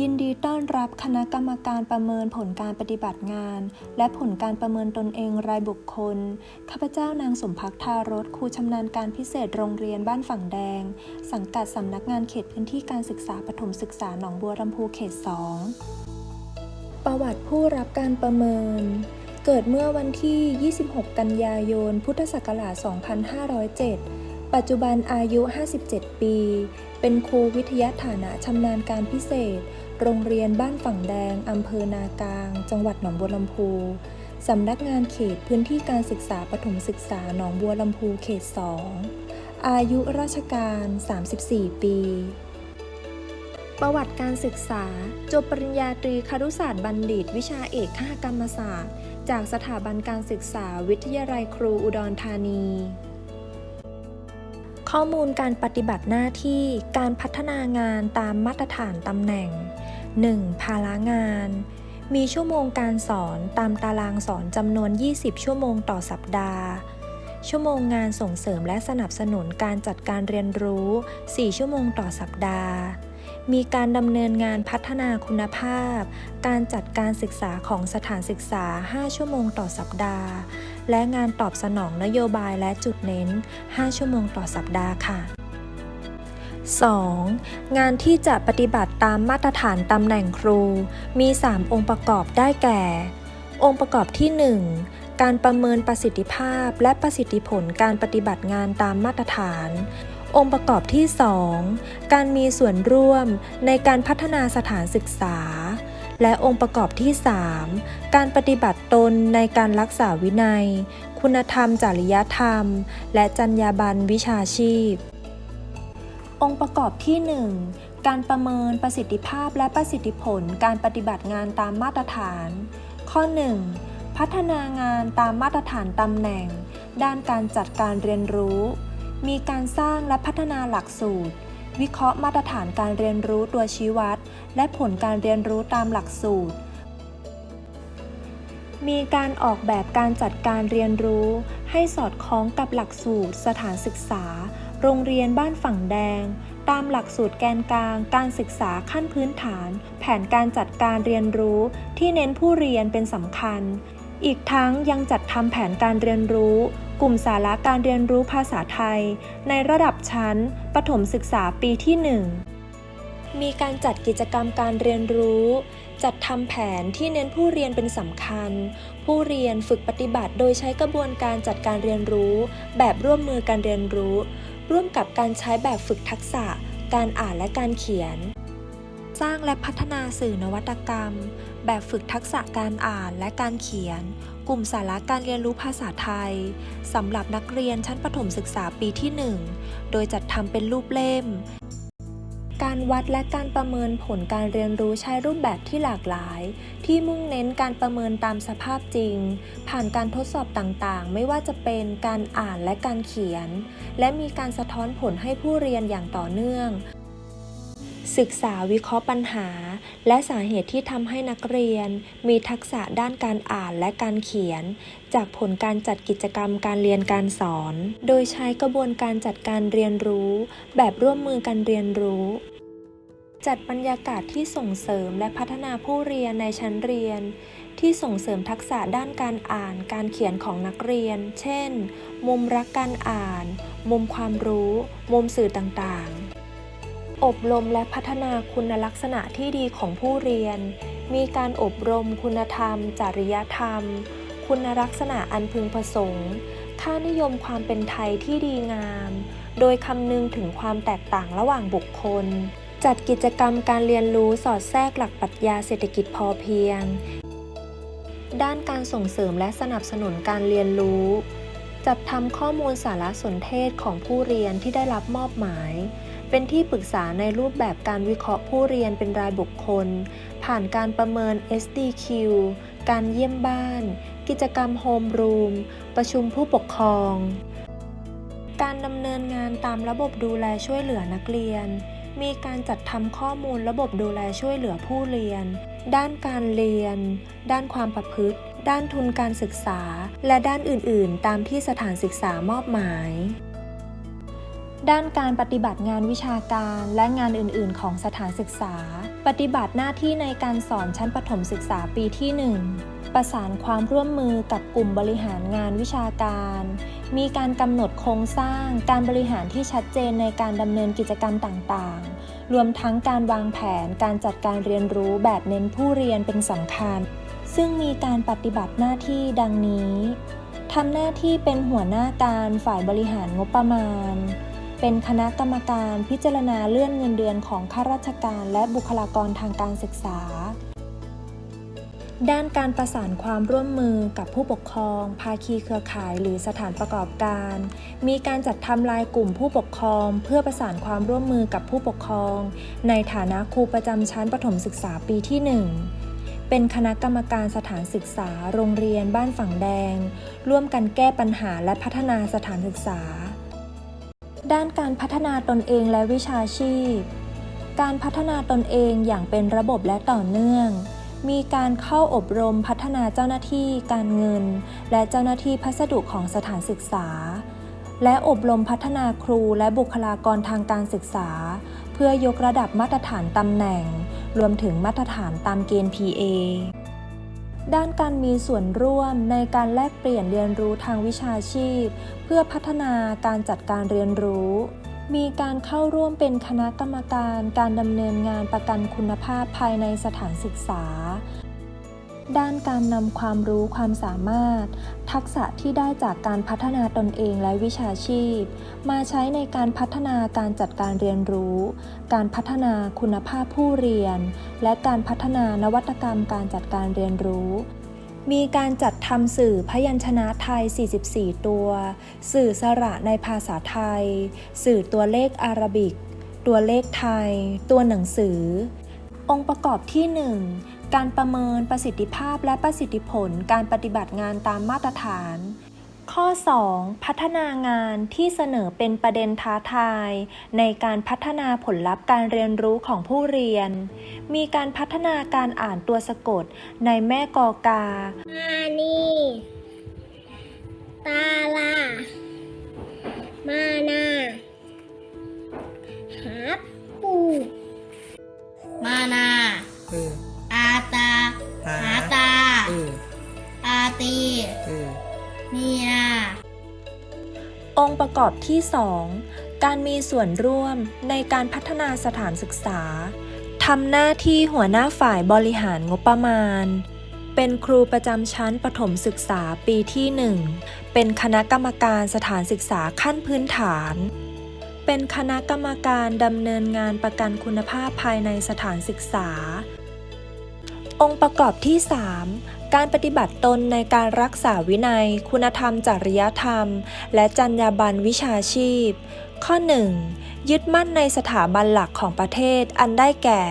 ยินดีต้อนรับคณะกรรมการประเมินผลการปฏิบัติงาน และผลการประเมินตนเองรายบุคคล ข้าพเจ้านางสมภักทารสครูชำนาญการพิเศษโรงเรียนบ้านฝั่งแดง สังกัดสำนักงานเขตพื้นที่การศึกษาปฐมศึกษาหนองบัวลำพูเขต 2 ประวัติผู้รับการประเมิน เกิดเมื่อวันที่ 26 กันยายน พุทธศักราช 2507 ปัจจุบันอายุ 57 ปี เป็นครูวิทยาฐานะชำนาญการพิเศษ โรงเรียนบ้านฝั่งแดง อำเภอนากลาง จังหวัดหนองบัวลำพูสำนักงานเขตพื้นที่การศึกษาปฐมศึกษาหนองบัวลำพูเขต 2 อายุราชการ 34 ปี ประวัติการศึกษา จบปริญญาตรีครุศาสตร์บัณฑิต วิชาเอกคหกรรมศาสตร์ จากสถาบันการศึกษาวิทยาลัยครูอุดรธานี ข้อมูลการปฏิบัติหน้าที่การพัฒนางานตามมาตรฐานตำแหน่ง 1. ภาระงาน มีชั่วโมงการสอนตามตารางสอนจำนวน 20 ชั่วโมงต่อสัปดาห์ ชั่วโมงงานส่งเสริมและสนับสนุนการจัดการเรียนรู้ 4 ชั่วโมงต่อสัปดาห์ มีการดำเนินงานพัฒนาคุณภาพ การจัดการศึกษาของสถานศึกษา 5 ชั่วโมงต่อสัปดาห์ และงานตอบสนองนโยบายและจุดเน้น 5 ชั่วโมงต่อสัปดาห์ค่ะ 2. งานที่จะปฏิบัติตามมาตรฐานตำแหน่งครู มี 3 องค์ประกอบได้แก่ องค์ประกอบที่ 1การประเมินประสิทธิภาพและประสิทธิผลการปฏิบัติงานตามมาตรฐาน องค์ประกอบที่ 2 การมีส่วนร่วมในการพัฒนาสถานศึกษา และองค์ประกอบที่ 3 การปฏิบัติตนในการรักษาวินัย คุณธรรม จริยธรรม และจรรยาบรรณวิชาชีพ องค์ประกอบที่ 1 การประเมินประสิทธิภาพและประสิทธิผลการปฏิบัติงานตามมาตรฐาน ข้อ 1พัฒนางานตามมาตรฐานตำแหน่ง ด้านการจัดการเรียนรู้ มีการสร้างและพัฒนาหลักสูตร วิเคราะห์มาตรฐานการเรียนรู้ตัวชี้วัด และผลการเรียนรู้ตามหลักสูตร มีการออกแบบการจัดการเรียนรู้ ให้สอดคล้องกับหลักสูตร สถานศึกษา โรงเรียนบ้านฝั่งแดง ตามหลักสูตรแกนกลาง การศึกษาขั้นพื้นฐาน แผนการจัดการเรียนรู้ที่เน้นผู้เรียนเป็นสำคัญ อีกทั้งยังจัดทำแผนการเรียนรู้ กลุ่มสาระการเรียนรู้ภาษาไทย ในระดับชั้น ประถมศึกษาปีที่ 1 มีการจัดกิจกรรมการเรียนรู้ จัดทำแผนที่เน้นผู้เรียนเป็นสำคัญ ผู้เรียนฝึกปฏิบัติโดยใช้กระบวนการจัดการเรียนรู้ แบบร่วมมือการเรียนรู้ ร่วมกับการใช้แบบฝึกทักษะ การอ่านและการเขียน สร้างและพัฒนาสื่อนวัตกรรม แบบฝึกทักษะการอ่านและการเขียน กลุ่มสาระการเรียนรู้ภาษาไทยสำหรับนักเรียนชั้นประถมศึกษาปีที่ 1 โดยจัดทำเป็นรูปเล่ม การวัดและการประเมินผลการเรียนรู้ใช้รูปแบบที่หลากหลาย ที่มุ่งเน้นการประเมินตามสภาพจริง ผ่านการทดสอบต่างๆ ไม่ว่าจะเป็นการอ่านและการเขียน และมีการสะท้อนผลให้ผู้เรียนอย่างต่อเนื่อง ศึกษาวิเคราะห์ปัญหา และสาเหตุที่ทำให้นักเรียน มีทักษะด้านการอ่านและการเขียน จากผลการจัดกิจกรรมการเรียนการสอน โดยใช้กระบวนการจัดการเรียนรู้ แบบร่วมมือกันเรียนรู้จัดบรรยากาศที่ส่งเสริมและพัฒนาผู้เรียนในชั้นเรียน ที่ส่งเสริมทักษะด้านการอ่านการเขียนของนักเรียน เช่น มุมรักการอ่าน มุมความรู้ มุมสื่อต่างๆ อบรมและพัฒนาคุณลักษณะที่ดีของผู้เรียน มีการอบรมคุณธรรม จริยธรรม คุณลักษณะอันพึงประสงค์ ค่านิยมความเป็นไทยที่ดีงาม โดยคำนึงถึงความแตกต่างระหว่างบุคคล จัดกิจกรรมการเรียนรู้สอดแทรกหลักปรัชญาเศรษฐกิจพอเพียง ด้านการส่งเสริมและสนับสนุนการเรียนรู้ จัดทำข้อมูลสารสนเทศของผู้เรียนที่ได้รับมอบหมาย เป็นที่ปรึกษาในรูปแบบการวิเคราะห์ผู้เรียนเป็นรายบุคคล ผ่านการประเมิน SDQ การเยี่ยมบ้าน กิจกรรมโฮมรูม ประชุมผู้ปกครอง การดำเนินงานตามระบบดูแลช่วยเหลือนักเรียน มีการจัดทำข้อมูลระบบดูแลช่วยเหลือผู้เรียน ด้านการเรียน ด้านความประพฤติ ด้านทุนการศึกษา และด้านอื่น ๆ ตามที่สถานศึกษามอบหมาย ด้านการปฏิบัติงานวิชาการและงานอื่น ๆ ของสถานศึกษา ปฏิบัติหน้าที่ในการสอนชั้นประถมศึกษาปีที่ 1 ประสานความร่วมมือกับกลุ่มบริหารงานวิชาการ มีการกำหนดโครงสร้าง การบริหารที่ชัดเจนในการดำเนินกิจกรรมต่าง ๆ รวมทั้งการวางแผนการจัดการเรียนรู้แบบเน้นผู้เรียนเป็นสำคัญ ซึ่งมีการปฏิบัติหน้าที่ดังนี้ทำหน้าที่เป็นหัวหน้าการฝ่ายบริหารงบประมาณ เป็นคณะกรรมการพิจารณาเลื่อนเงินเดือนของข้าราชการและบุคลากรทางการศึกษา ด้านการประสานความร่วมมือกับผู้ปกครอง ภาคีเครือข่ายหรือสถานประกอบการ มีการจัดทำลายกลุ่มผู้ปกครอง เพื่อประสานความร่วมมือกับผู้ปกครอง ในฐานะครูประจำชั้นประถมศึกษาปีที่ 1เป็นคณะกรรมการสถานศึกษา โรงเรียนบ้านฝั่งแดง ร่วมกันแก้ปัญหาและพัฒนาสถานศึกษา ด้านการพัฒนาตนเองและวิชาชีพ การพัฒนาตนเองอย่างเป็นระบบและต่อเนื่อง มีการเข้าอบรมพัฒนาเจ้าหน้าที่การเงิน และเจ้าหน้าที่พัสดุของสถานศึกษา และอบรมพัฒนาครูและบุคลากรทางการศึกษา เพื่อยกระดับมาตรฐานตำแหน่ง รวมถึงมาตรฐานตามเกณฑ์ PA ด้านการมีส่วนร่วมในการแลกเปลี่ยนเรียนรู้ทางวิชาชีพ เพื่อพัฒนาการจัดการเรียนรู้ มีการเข้าร่วมเป็นคณะกรรมการการดำเนินงานประกันคุณภาพภายในสถานศึกษา ด้านการนำความรู้ความสามารถ ทักษะที่ได้จากการพัฒนาตนเองและวิชาชีพ มาใช้ในการพัฒนาการจัดการเรียนรู้ การพัฒนาคุณภาพผู้เรียน และการพัฒนานวัตกรรมการจัดการเรียนรู้มีการจัดทำสื่อพยัญชนะไทย 44 ตัว สื่อสระในภาษาไทย สื่อตัวเลขอารบิก ตัวเลขไทย ตัวหนังสือ องค์ประกอบที่ 1 การประเมินประสิทธิภาพและประสิทธิผลการปฏิบัติงานตามมาตรฐาน ข้อ 2. พัฒนางานที่เสนอเป็นประเด็นท้าทาย ในการพัฒนาผลลัพธ์การเรียนรู้ของผู้เรียน มีการพัฒนาการอ่านตัวสะกดในแม่กอกามานีตาลา มานาหาปู มานา เอออาตา หาหาตา เอออาตี เออ มีนา องค์ประกอบที่ 2 การมีส่วนร่วมในการพัฒนาสถานศึกษา ทำหน้าที่หัวหน้าฝ่ายบริหารงบประมาณ เป็นครูประจำชั้นประถมศึกษาปีที่ 1 เป็นคณะกรรมการสถานศึกษาขั้นพื้นฐาน เป็นคณะกรรมการดำเนินงานประกันคุณภาพภายในสถานศึกษา องค์ประกอบที่ 3 การปฏิบัติตนในการรักษาวินัย คุณธรรม จริยธรรม และจรรยาบรรณวิชาชีพ ข้อ 1. ยึดมั่นในสถาบันหลักของประเทศอันได้แก่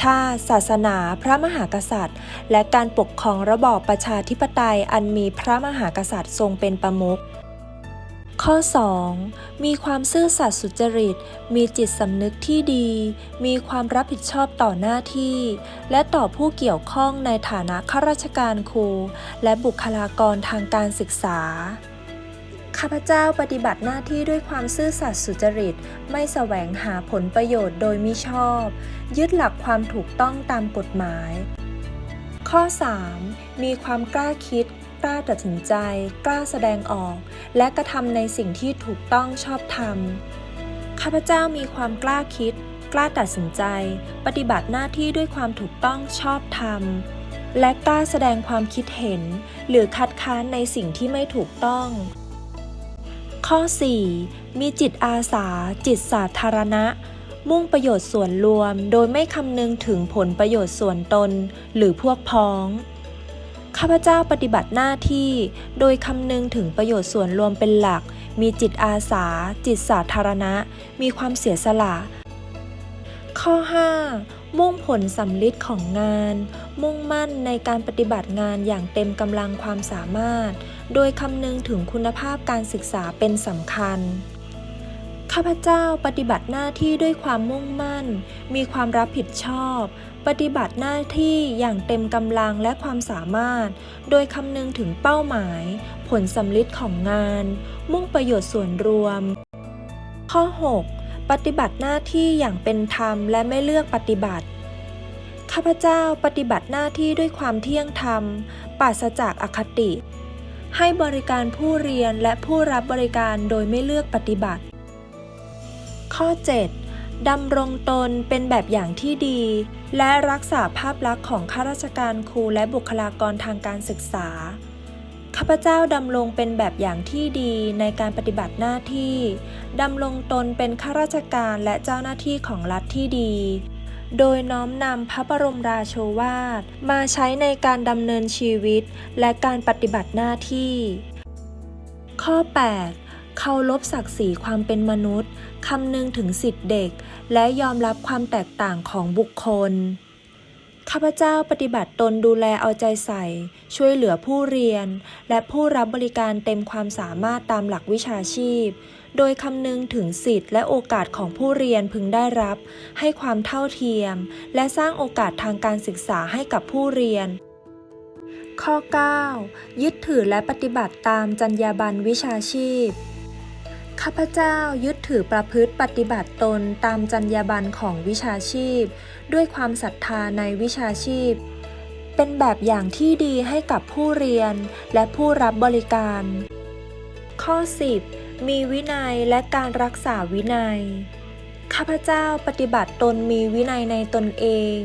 ชาติ ศาสนา พระมหากษัตริย์ และการปกครองระบอบประชาธิปไตยอันมีพระมหากษัตริย์ทรงเป็นประมุข ข้อ 2. มีความซื่อสัตย์สุจริต มีจิตสำนึกที่ดี มีความรับผิดชอบต่อหน้าที่ และต่อผู้เกี่ยวข้องในฐานะข้าราชการครู และบุคลากรทางการศึกษา ข้าพเจ้าปฏิบัติหน้าที่ด้วยความซื่อสัตย์สุจริต ไม่แสวงหาผลประโยชน์โดยมิชอบ ยึดหลักความถูกต้องตามกฎหมาย ข้อ 3. มีความกล้าคิด กล้าตัดสินใจ กล้าแสดงออก และกระทำในสิ่งที่ถูกต้องชอบธรรม ข้าพเจ้ามีความกล้าคิด กล้าตัดสินใจ ปฏิบัติหน้าที่ด้วยความถูกต้องชอบธรรม และกล้าแสดงความคิดเห็น หรือคัดค้านในสิ่งที่ไม่ถูกต้อง ข้อ 4. มีจิตอาสา จิตสาธารณะมุ่งประโยชน์ส่วนรวมโดยไม่คำนึงถึงผลประโยชน์ส่วนตนหรือพวกพ้อง ข้าพเจ้าปฏิบัติหน้าที่ โดยคำนึงถึงประโยชน์ส่วนรวมเป็นหลัก มีจิตอาสา จิตสาธารณะ มีความเสียสละ ข้อ 5. มุ่งผลสำลิดของงาน มุ่งมั่นในการปฏิบัติงานอย่างเต็มกำลังความสามารถ โดยคำนึงถึงคุณภาพการศึกษาเป็นสำคัญข้าพเจ้าปฏิบัติหน้าที่ด้วยความมุ่งมั่น มีความรับผิดชอบ ปฏิบัติหน้าที่อย่างเต็มกำลังและความสามารถ โดยคำนึงถึงเป้าหมาย ผลสำลิดของงาน มุ่งประโยชน์ส่วนรวม ข้อ 6 ปฏิบัติหน้าที่อย่างเป็นธรรมและไม่เลือกปฏิบัติ ข้าพเจ้าปฏิบัติหน้าที่ด้วยความเที่ยงธรรม ปราศจากอคติ ให้บริการผู้เรียนและผู้รับบริการโดยไม่เลือกปฏิบัติ ข้อ 7 ดำรงตนเป็นแบบอย่างที่ดี และรักษาภาพลักษณ์ของข้าราชการครูและบุคลากรทางการศึกษา ข้าพเจ้าดำรงเป็นแบบอย่างที่ดีในการปฏิบัติหน้าที่ ดำรงตนเป็นข้าราชการและเจ้าหน้าที่ของรัฐที่ดี โดยน้อมนำพระบรมราโชวาท มาใช้ในการดำเนินชีวิตและการปฏิบัติหน้าที่ ข้อ 8 เคารพศักดิ์ศรีความเป็นมนุษย์ คำนึงถึงสิทธิเด็ก และยอมรับความแตกต่างของบุคคล ข้าพเจ้าปฏิบัติตนดูแลเอาใจใส่ ช่วยเหลือผู้เรียน และผู้รับบริการเต็มความสามารถตามหลักวิชาชีพ โดยคำนึงถึงสิทธิและโอกาสของผู้เรียนพึงได้รับ ให้ความเท่าเทียม และสร้างโอกาสทางการศึกษาให้กับผู้เรียนข้อ 9 ยึดถือและปฏิบัติตามจรรยาบรรณวิชาชีพ ข้าพเจ้ายึดถือประพฤติปฏิบัติตนตามจรรยาบรรณของวิชาชีพ ด้วยความศรัทธาในวิชาชีพ เป็นแบบอย่างที่ดีให้กับผู้เรียนและผู้รับบริการ ข้อ 10 มีวินัยและการรักษาวินัย ข้าพเจ้าปฏิบัติตนมีวินัยในตนเอง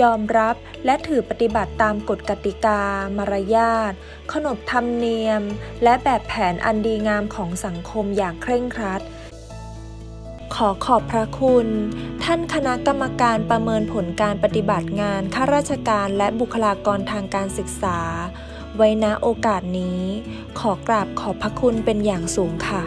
ยอมรับและถือปฏิบัติตามกฎกติกา มารยาท ขนบธรรมเนียม และแบบแผนอันดีงามของสังคมอย่างเคร่งครัด ขอขอบพระคุณ ท่านคณะกรรมการประเมินผลการปฏิบัติงานข้าราชการและบุคลากรทางการศึกษา ไว้ณโอกาสนี้ ขอกราบขอบพระคุณเป็นอย่างสูงค่ะ